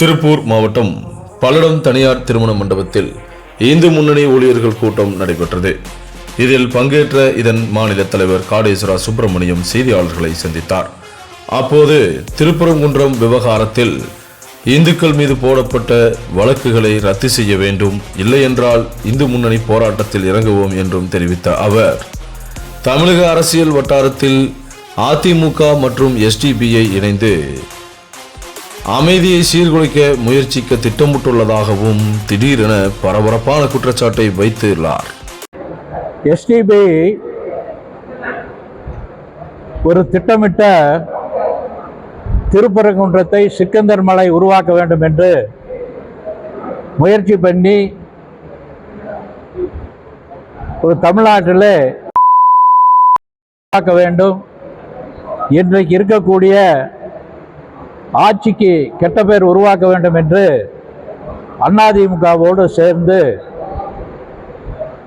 திருப்பூர் மாவட்டம் பல்லடம் தனியார் திருமண மண்டபத்தில் இந்து முன்னணி ஊழியர்கள் கூட்டம் நடைபெற்றது. இதில் பங்கேற்ற இதன் மாநில தலைவர் காடேஸ்வரா சுப்பிரமணியம் செய்தியாளர்களை சந்தித்தார். அப்போது திருப்பரங்குன்றம் விவகாரத்தில் இந்துக்கள் மீது போடப்பட்ட வழக்குகளை ரத்து செய்ய வேண்டும் இல்லையென்றால் இந்து முன்னணி போராட்டத்தில் இறங்குவோம் என்றும் தெரிவித்த அவர் தமிழக அரசியல் வட்டாரத்தில் அதிமுக மற்றும் எஸ்டிபிஐ இணைந்து அமைதியை சீர்குலைக்க முயற்சிக்க திட்டமிட்டுள்ளதாகவும் திடீரென பரபரப்பான குற்றச்சாட்டை வைத்துள்ளார். எஸ்டிபி ஒரு திட்டமிட்ட திருப்பரங்குன்றத்தை சிக்கந்தர் மலை உருவாக்க வேண்டும் என்று முயற்சி பண்ணி ஒரு தமிழ்நாட்டில் உருவாக்க வேண்டும். இன்றைக்கு இருக்கக்கூடிய ஆட்சிக்கு கெட்ட பேர் உருவாக்க வேண்டும் என்று அதிமுகவோடு சேர்ந்து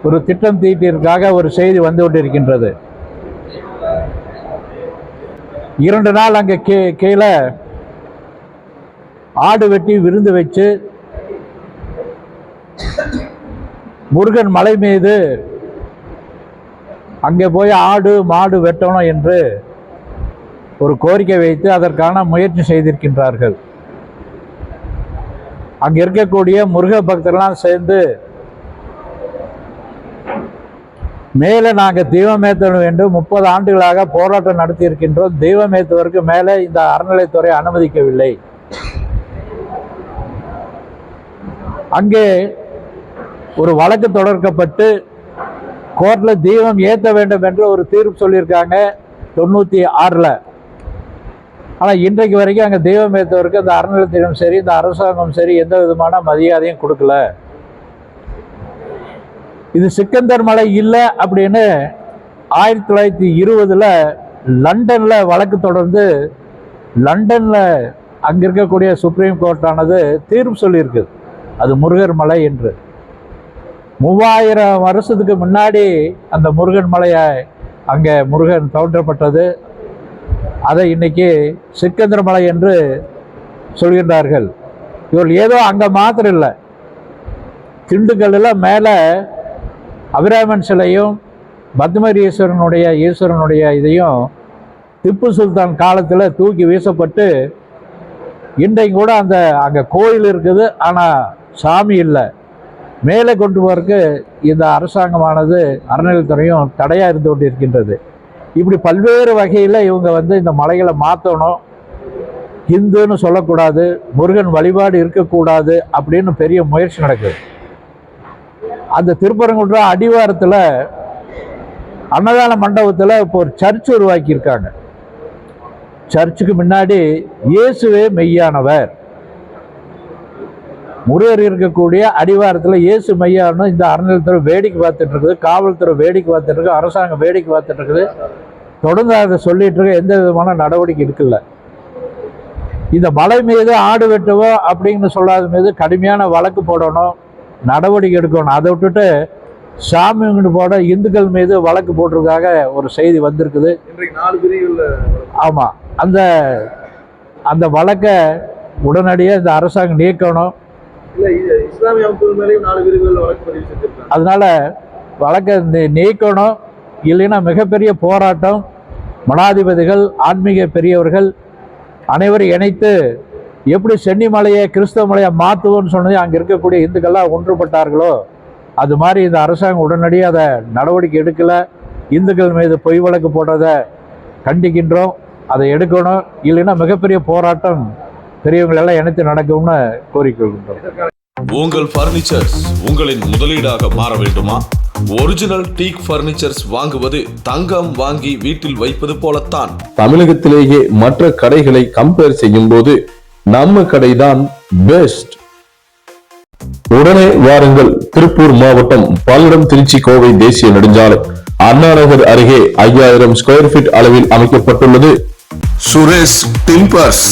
ஒரு திட்டம் தீட்டிற்காக ஒரு செய்தி வந்து கொண்டிருக்கின்றது. இரண்டு நாள் அங்கே கீ கீழே ஆடு வெட்டி விருந்து வச்சு முருகன் மலை மீது அங்கே போய் ஆடு மாடு வெட்டணும் என்று ஒரு கோரிக்கை வைத்து அதற்கான முயற்சி செய்திருக்கின்றார்கள். அங்கே இருக்கக்கூடிய முருக பக்தர்கள்லாம் சேர்ந்து மேலே நாங்கள் தெய்வம் வேண்டும். முப்பது ஆண்டுகளாக போராட்டம் நடத்தி இருக்கின்றோம் மேலே இந்த அறநிலைத்துறை அனுமதிக்கவில்லை. அங்கே ஒரு வழக்கு தொடர்க்கப்பட்டு கோர்ட்டில் தெய்வம் ஏற்ற வேண்டும் என்று ஒரு தீர்ப்பு சொல்லியிருக்காங்க. தொண்ணூற்றி ஆறில். ஆனால் இன்றைக்கு வரைக்கும் அங்கே தெய்வம் ஏற்றவருக்கு அந்த அறநிலையத்திலும் சரி இந்த அரசாங்கம் சரி எந்த விதமான மரியாதையும் கொடுக்கல. இது சிக்கந்தர் மலை இல்லை அப்படின்னு ஆயிரத்தி தொள்ளாயிரத்தி இருபதில் லண்டனில் வழக்கு தொடர்ந்து லண்டனில் அங்கே இருக்கக்கூடிய சுப்ரீம் கோர்ட்டானது தீர்ப்பு சொல்லியிருக்குது. அது முருகர் மலை என்று. மூவாயிரம் வருஷத்துக்கு முன்னாடி அந்த முருகன் மலையை அங்கே முருகன் தோன்றப்பட்டது. அதை இன்னைக்கு சிக்கந்திரமலை என்று சொல்கின்றார்கள். இவர்கள் ஏதோ அங்கே மாத்திரம் இல்லை. திண்டுக்கல்லில் மேலே அபிராமன் சிலையும் பத்மரி ஈஸ்வரனுடைய ஈஸ்வரனுடைய இதையும் திப்பு சுல்தான் காலத்தில் தூக்கி வீசப்பட்டு இன்றையும் கூட அந்த அங்கே கோயில் இருக்குது ஆனால் சாமி இல்லை. மேலே கொண்டு போகிறதுக்கு இந்த அரசாங்கமானது அறநிலைத்துறையும் தடையாக இருந்து கொண்டு இருக்கின்றது இப்படி பல்வேறு வகையில் இவங்க வந்து இந்த மலைகளை மாற்றணும் இந்துன்னு சொல்லக்கூடாது முருகன் வழிபாடு இருக்கக்கூடாது அப்படின்னு பெரிய முயற்சி நடக்குது. அந்த திருப்பரங்குன்ற அடிவாரத்தில் அன்னதான மண்டபத்தில் இப்போ ஒரு சர்ச் உருவாக்கியிருக்காங்க. சர்ச்சுக்கு முன்னாடி இயேசுவே மெய்யானவர். முருகர் இருக்கக்கூடிய அடிவாரத்தில் இயேசு மெய்யானு இந்த அறநிலையத்துறை வேடிக்கை பார்த்துட்டு இருக்குது காவல்துறை வேடிக்கை பார்த்துட்டு இருக்கு அரசாங்கம் வேடிக்கை பார்த்துட்டு இருக்குது. தொடர்ந்து அதை சொல்லிட்டு இருக்க எந்த விதமான நடவடிக்கை இருக்குல்ல இந்த மலை மீது ஆடு வெட்டுவோம் அப்படின்னு சொல்லாத மீது கடுமையான வழக்கு போடணும் நடவடிக்கை எடுக்கணும். அதை விட்டுட்டு சாமி போட இந்துக்கள் மீது வழக்கு போட்டிருக்காக ஒரு செய்தி வந்திருக்குது. ஆமாம் அந்த அந்த வழக்கை உடனடியாக இந்த அரசாங்கம் நீக்கணும். இஸ்லாமிய அமைப்புகள் மேலேயும் நாலு பிரிவுகள் வழக்கு பதிவு செஞ்சிருக்காங்க. அதனால வழக்கை நீ- நீக்கணும் இல்லைன்னா மிகப்பெரிய போராட்டம். மடாதிபதிகள் ஆன்மீக பெரியவர்கள் அனைவரும் இணைத்து எப்படி சென்னிமலையை கிறிஸ்தவ மலையை மாற்றுவோம்னு சொன்னது அங்கே இருக்கக்கூடிய இந்துக்கள்லாம் ஒன்றுபட்டார்களோ அது மாதிரி இந்த அரசாங்கம் உடனடியாக அதை நடவடிக்கை எடுக்கலை. இந்துக்கள் மீது பொய் வழக்கு போடுறதை கண்டிக்கின்றோம் அதை எடுக்கணும் இல்லைன்னா மிகப்பெரிய போராட்டம் பெரியவங்களெல்லாம் இணைத்து நடக்கும்னு கோரிக்கொள்கின்றோம் உங்கள் பர்னிச்சர்ஸ் உங்களின் முதலீடாக மாற வேண்டுமா? ஒரிஜினல் டீக் பர்னிச்சர்ஸ் வாங்குவது தங்கம் வாங்கி வீட்டில் வைப்பது போலத்தான். தமிழகத்திலேயே மற்ற கடைகளை கம்பேர் செய்யும் போது நம்ம கடைதான் பெஸ்ட் உடனே வாருங்கள். திருப்பூர் மாவட்டம் பல்லடம் திருச்சி கோவை தேசிய நெடுஞ்சாலை. அண்ணா நகர் அருகே ஐயாயிரம் ஸ்கொயர் ஃபீட் அளவில் அமைக்கப்பட்டுள்ளது. சுரேஷ் டிம்பர்ஸ்